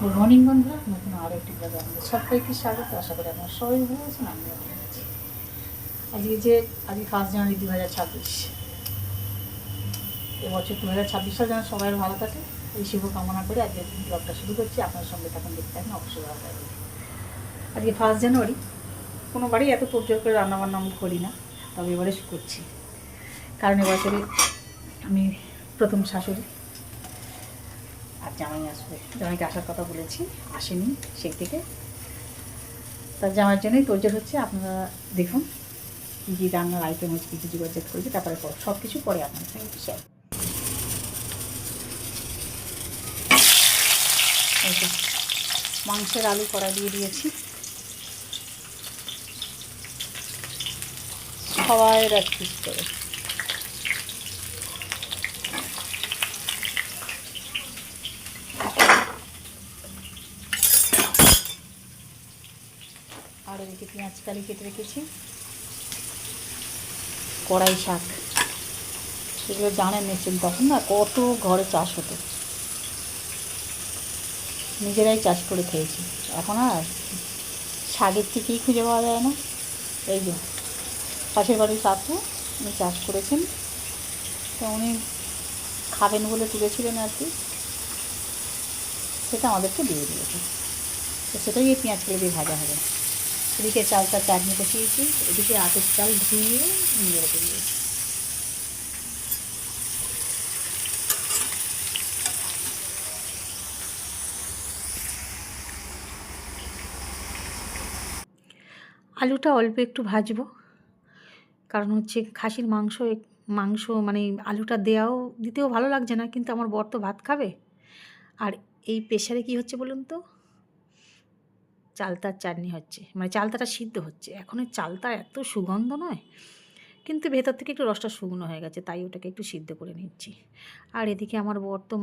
Good morning বন্ধুরা নতুন আরও একটি ব্লগে আমাদের সবাইকে স্বাগত, আশা করি আপনারা সবাই ভালো আছেন, আমিও ভালো আছি। আজকে যে, আজকে ফার্স্ট জানুয়ারি দু হাজার ছাব্বিশ। এবছর দু হাজার ছাব্বিশ সাল যেন সবাই ভালো থাকে, এই শুভ কামনা করে আজকে ব্লগটা শুরু করছি, আপনার সঙ্গে তখন দেখতে থাকেন, অবশ্যই ভালো লাগবে আজকে ফার্স্ট জানুয়ারি কোনো বাড়ি এত তোরজোর করে রান্নাবান্না আমি করি না, তবে এবারে করছি। কারণ এবছরে আমি প্রথম শাশুড়ি। জামাই আসবে। জামাইকে আসার কথা বলেছি, আসেনি সেই থেকে। তার জামাইয়ের জন্যই তোরজোর হচ্ছে, আপনারা দেখুন কী কী রান্নার আইটেম হচ্ছে, কী কী যোগাযোগ করেছি, তারপরে পর সব কিছু পরে আপনার সঙ্গে শেয়ার মাংসের আলু কড়া দিয়ে দিয়েছি। সবাই পিস করে। আর এদিকে পেঁয়াজ কালি কেটে রেখেছি। কড়াই শাক। এগুলো জানেন নিশ্চয়ই তখন না কত ঘরে চাষ হতো। নিজেরাই চাষ করে খেয়েছি। এখন আর শাকের থেকেই খুঁজে পাওয়া যায় না। এই যে পাশের বাড়ির কাকু উনি চাষ করেছেন। তো উনি খাবেন বলে তুলেছিলেন আর কি। সেটা আমাদেরকে দিয়ে দিয়েছে। তো সেটাই এই পেঁয়াজ করে দিয়ে ভাজা হবে। এদিকে চালটা চাটনি বসিয়েছি এদিকে আটের চাল ধুয়ে নিয়ে রেখে দিয়েছি আলুটা অল্প একটু ভাজবো, কারণ হচ্ছে খাসির মাংস মাংস মানে আলুটা দেওয়াও, দিতেও ভালো লাগছে না, কিন্তু আমার বর তো ভাত খাবে। আর এই প্রেশারে কি হচ্ছে বলুন তো? চালতার চাটনি হচ্ছে মানে চালতাটা সিদ্ধ হচ্ছে। এখন ওই চালতা এত সুগন্ধ নয়, কিন্তু ভেতর থেকে একটু রসটা শুকনো হয়ে গেছে, তাই ওটাকে একটু সিদ্ধ করে নিচ্ছি। আর এদিকে আমার বর তো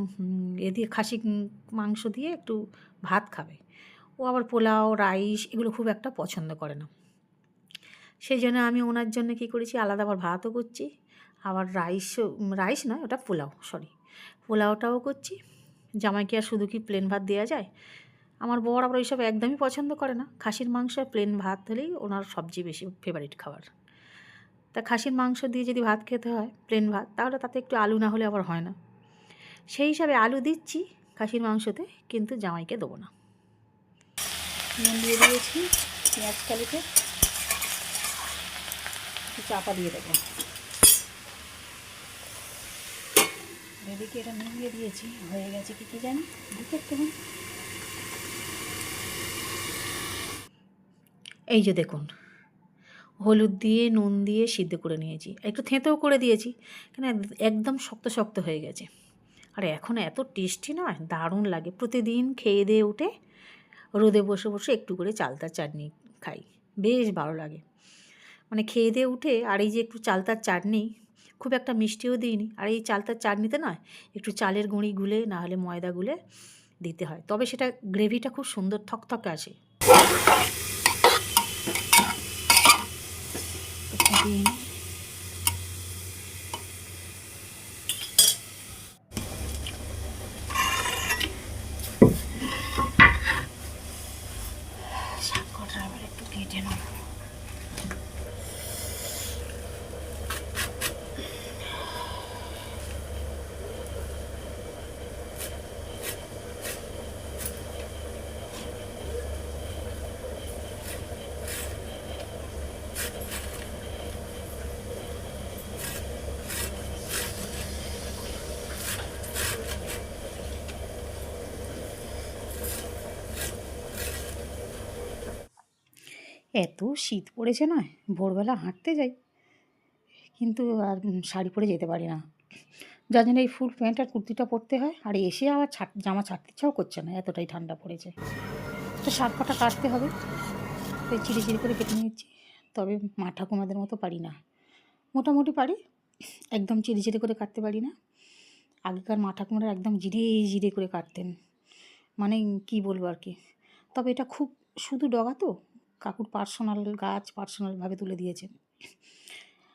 এদিকে খাসি মাংস দিয়ে একটু ভাত খাবে। ও আবার পোলাও, রাইস এগুলো খুব একটা পছন্দ করে না। সেই জন্য আমি ওনার জন্য কী করেছি, আলাদা আবার ভাতও করছি, আবার রাইসও রাইস নয়, ওটা পোলাও সরি পোলাওটাও করছি। জামাইকে আর শুধু কি প্লেন ভাত দেওয়া যায়? আমার বর আবার ওইসব একদমই পছন্দ করে না। খাসির মাংস প্লেন ভাত হলেই ওনার সবচেয়ে বেশি ফেভারিট খাবার। তা খাসির মাংস দিয়ে যদি ভাত খেতে হয় প্লেন ভাত, তাহলে তাতে একটু আলু না হলে আবার হয় না। সেই হিসাবে আলু দিচ্ছি খাসির মাংসতে, কিন্তু জামাইকে দেবো না। নুন দিয়ে দিয়েছি, পেঁয়াজ কালিতে। একটু চাপা দিয়ে দেবো। এদিকে এটা মিলিয়ে দিয়েছি, হয়ে গেছে কি কি জানি? দেখে এই যে দেখুন, হলুদ দিয়ে, নুন দিয়ে সিদ্ধ করে নিয়েছি। একটু থেঁতেও করে দিয়েছি, কেন একদম শক্ত শক্ত হয়ে গেছে। আর এখন এত টেস্টি নয়, দারুণ লাগে। প্রতিদিন খেয়ে দিয়ে উঠে রোদে বসে বসে একটু করে চালতার চাটনি খাই, বেশ ভালো লাগে। মানে খেয়ে দিয়ে উঠে আর এই যে একটু চালতার চাটনি, খুব একটা মিষ্টিও দিইনি। আর এই চালতার চাটনিতে নয়, একটু চালের গুঁড়ি গুলে, না হলে ময়দা গুলে দিতে হয়। তবে সেটা গ্রেভিটা খুব সুন্দর থকথকে আসে। একটু দিয়ে নিই। শাক কটা এবার একটু কেটে নেব এত শীত পড়েছে নয় ভোরবেলা হাঁটতে যাই। কিন্তু আর শাড়ি পরে যেতে পারি না। যার জন্য এই ফুল প্যান্ট আর কুর্তিটা পরতে হয়, আর এসে আবার ছাট, জামা ছাড়তে ইচ্ছাও করছে না, এতটাই ঠান্ডা পড়েছে। তো শাক কটা কাটতে হবে, তাই চিড়ি চিড়ি করে কেটে নিচ্ছি। তবে মা ঠাকুমাদের মতো পারি না। মোটামুটি পারি, একদম চিড়ে চিড়ি করে কাটতে পারি না। আগেকার মা ঠাকুমারা একদম জিরে জিরে করে কাটতেন। মানে কি বলব আর কি? তবে এটা খুব, শুধু ডগা তো কাকুর পার্সোনাল গাছ পার্সোনালভাবে তুলে দিয়েছেন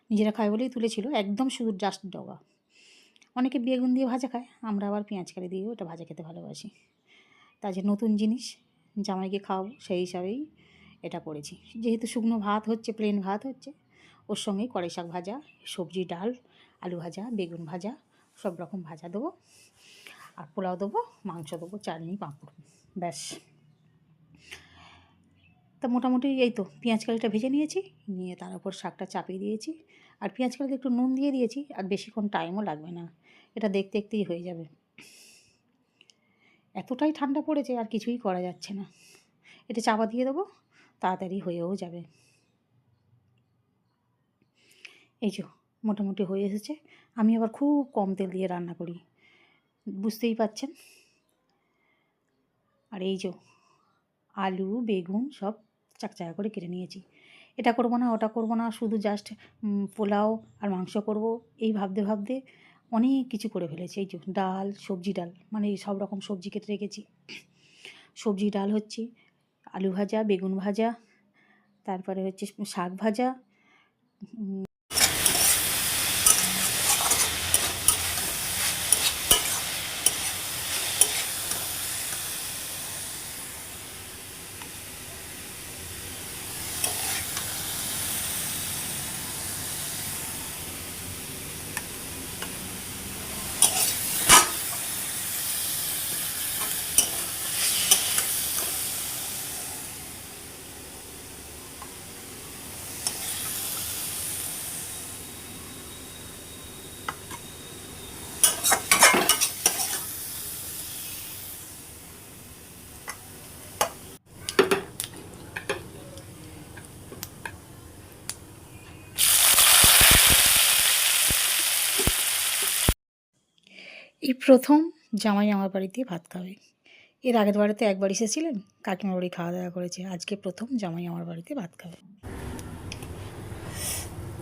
নিজেরা খায় বলেই তুলেছিল, একদম শুধু জাস্ট ডগা। অনেকে বেগুন দিয়ে ভাজা খায়, আমরা আবার পেঁয়াজ কালি দিয়েও ওটা ভাজা খেতে ভালোবাসি। তা যে নতুন জিনিস, জামাইকে খাওয়াবো, সেই হিসাবেই এটা করেছি। যেহেতু শুকনো ভাত হচ্ছে প্লেন ভাত হচ্ছে, ওর সঙ্গে কড়াই শাক ভাজা, সবজি, ডাল, আলু ভাজা, বেগুন ভাজা, সব রকম ভাজা দেবো। আর পোলাও দেবো, মাংস দেবো, চাটনি, পাঁপড়, ব্যাস। তা মোটামুটি এই তো পেঁয়াজ কালিটা ভেজে নিয়েছি, নিয়ে তার উপর শাকটা চাপিয়ে দিয়েছি। আর পেঁয়াজ কালিতে একটু নুন দিয়ে দিয়েছি, আর বেশিক্ষণ টাইমও লাগবে না, এটা দেখতে দেখতেই হয়ে যাবে। এতটাই ঠান্ডা পড়েছে, আর কিছুই করা যাচ্ছে না। এটা চাপা দিয়ে দেবো, তাড়াতাড়ি হয়েও যাবে। এই যে, মোটামুটি হয়ে এসেছে। আমি আবার খুব কম তেল দিয়ে রান্না করি, বুঝতেই পাচ্ছেন? আর এই যে, আলু, বেগুন সব চাকচাকা করে কেটে নিয়েছি। এটা করব না, ওটা করব না, শুধু জাস্ট পোলাও আর মাংস করব। এই ভাবতে ভাবতে অনেক কিছু করে ফেলেছি। এই ডাল, সবজি ডাল মানে সব রকম সবজি কেটে রেখেছি। সবজি ডাল হচ্ছে আলু ভাজা, বেগুন ভাজা, তারপরে হচ্ছে শাক ভাজা প্রথম জামাই আমার বাড়িতে ভাত খাবে। এর আগের বাড়িতে একবার এসেছিলেন, কাকিমার বাড়ি খাওয়া দাওয়া করেছে। আজকে প্রথম জামাই আমার বাড়িতে ভাত খাবে।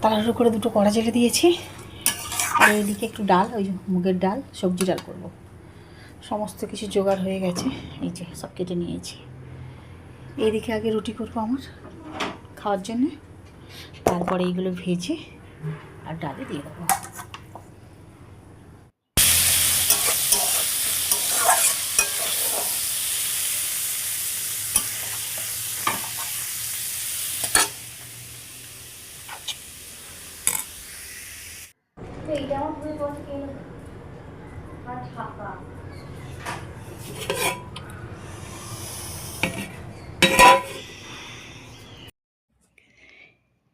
তাড়াহুড়ো করে দুটো কড়া জেলে দিয়েছি। আর এইদিকে একটু ডাল, ওই মুগের ডাল, সবজি ডাল করব। সমস্ত কিছু জোগাড় হয়ে গেছে, এই যে সব কেটে নিয়েছি। এইদিকে আগে রুটি করব আমার খাওয়ার জন্যে। তারপরে এইগুলো ভেজে আর ডালে দিয়ে দেবো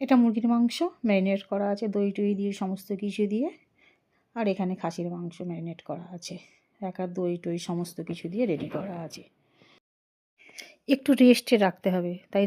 এটা মুরগির মাংস, ম্যারিনেট করা আছে, দই টই দিয়ে, সমস্ত কিছু দিয়ে। আর এখানে খাসির মাংস ম্যারিনেট করা আছে। একা দই টই, সমস্ত কিছু দিয়ে রেডি করা আছে। একটু রেস্টে রাখতে হবে, তাই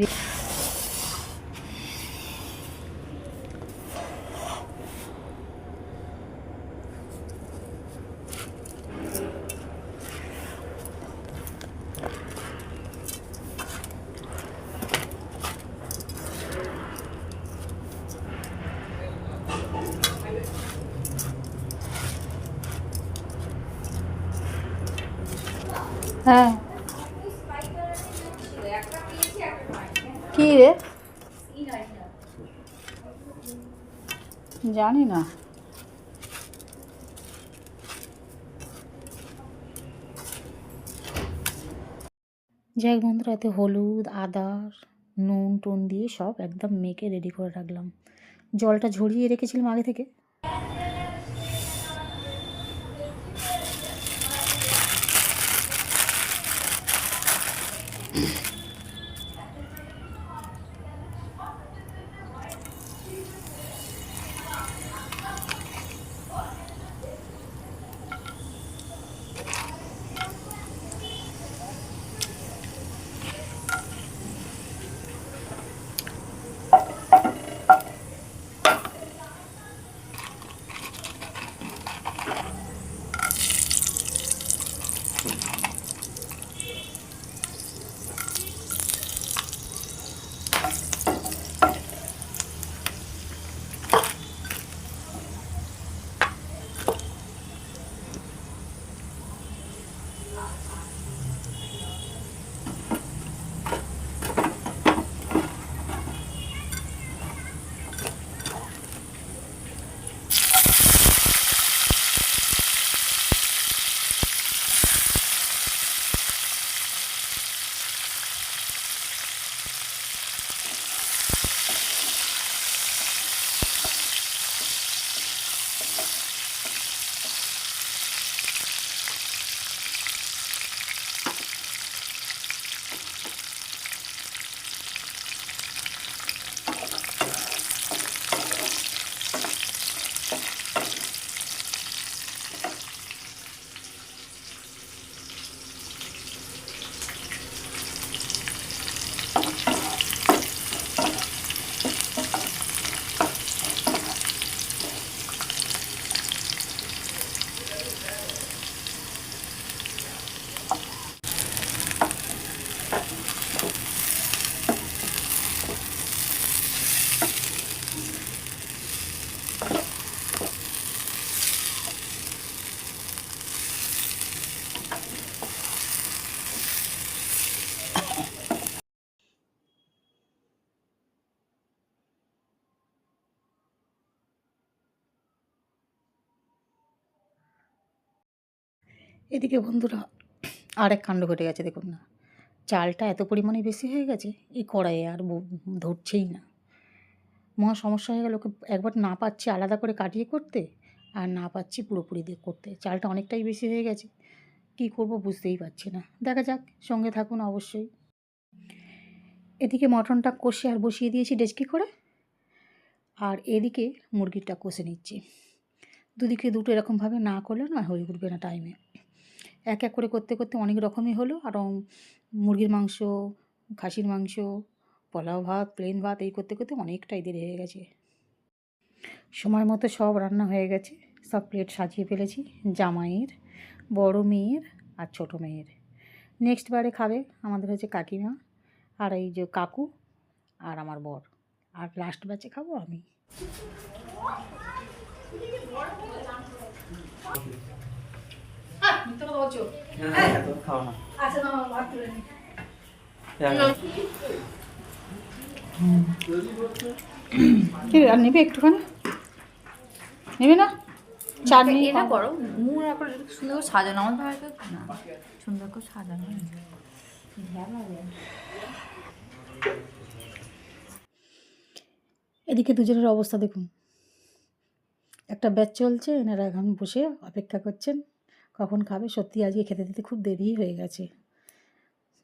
হ্যাঁ। রে? জানি না। যাই বন্ধুরা, এতে হলুদ আদা নুন, টুন দিয়ে সব একদম মেখে রেডি করে রাখলাম। জলটা ঝরিয়ে রেখেছিলাম আগে থেকে। এদিকে বন্ধুরা, আরেক কাণ্ড ঘটে গেছে, দেখুন না। চালটা এত পরিমাণে বেশি হয়ে গেছে, এই কড়াইয়ে আর ধরছেই না। মহা সমস্যা হয়ে গেল একবার না পাচ্ছি আলাদা করে কাটিয়ে করতে, আর না পাচ্ছি পুরোপুরি দিয়ে করতে। চালটা অনেকটাই বেশি হয়ে গেছে, কী করব বুঝতেই পারছি না। দেখা যাক, সঙ্গে থাকুন অবশ্যই। এদিকে মটনটা কষে আর বসিয়ে দিয়েছি ডেচকি করে, আর এদিকে মুরগিটা কষে নিচ্ছি। দুদিকে দুটো এরকমভাবে না করলে না হয়ে উঠবে না টাইমে এক এক করে করতে করতে অনেক রকমই হলো। আরও মুরগির মাংস, খাসির মাংস, পোলাও ভাত প্লেন ভাত এই করতে করতে অনেকটাই দেরি হয়ে গেছে। সময় মতো সব রান্না হয়ে গেছে। সব প্লেট সাজিয়ে ফেলেছি। জামাইয়ের, বড় মেয়ের আর ছোট মেয়ের। নেক্সট বারে খাবে আমাদের হচ্ছে কাকিমা আর এই যে কাকু আর আমার বর। আর লাস্ট ব্যাচে খাব আমি। নেবে একটুখানি? নেবে না? চাটনি এটা করো মুখ এখন সুন্দর করে সাজানো আমার ভালো না। সুন্দর করে সাজানো। এদিকে দুজনের অবস্থা দেখুন। একটা ব্যাচ চলছে এনারা এখন বসে অপেক্ষা করছেন। কখন খাবে? সত্যি আজকে খেতে দিতে খুব দেরি হয়ে গেছে।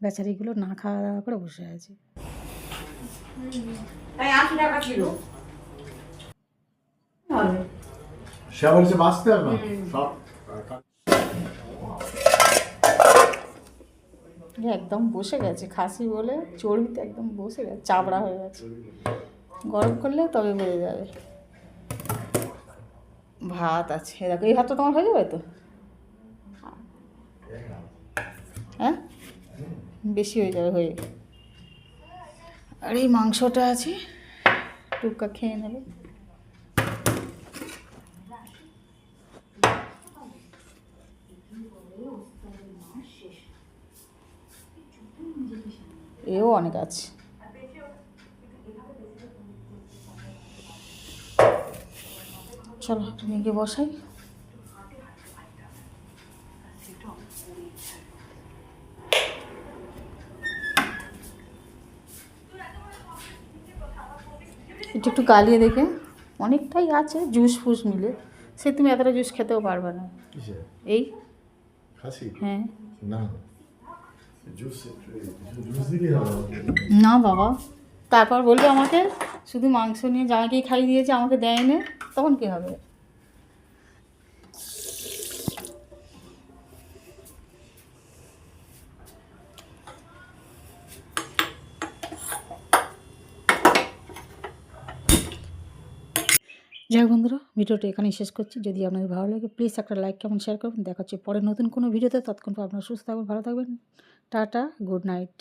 বেচারিগুলো না খাওয়া দাওয়া করে বসে আছে। একদম বসে গেছে। খাসি বলে চর্বিতে একদম বসে গেছে। চাবড়া হয়ে গেছে। গরম করলে তবে বেড়ে যাবে। ভাত আছে। দেখো এই ভাতটা তোমার হয়ে যাবে তো? হ্যাঁ? বেশি হয়ে যাবে, হয়ে আর এই মাংসটা আছে, টুকা খেয়ে নেবে। এও অনেক আছে। চলো তুমি গিয়ে বসাই। একটু একটু গালিয়ে দেখে। অনেকটাই আছে জুস ফুস মিলে। সে তুমি এতটা জুস খেতেও পারবে না। এই? হ্যাঁ। না। না বাবা। তারপর বলবে আমাকে শুধু মাংস নিয়ে যাকেই খাইয়ে দিয়েছে আমাকে দেয়নি তখন কী হবে? যাই বন্ধুরা, ভিডিওটা এখানেই শেষ করছি। যদি আপনাদের ভালো লাগে প্লিজ একটা লাইক কেমন শেয়ার করবেন দেখা হচ্ছে পরে নতুন কোনো ভিডিওতে। তৎক্ষণ আপনারা সুস্থ থাকবেন ভালো থাকবেন। Tata good night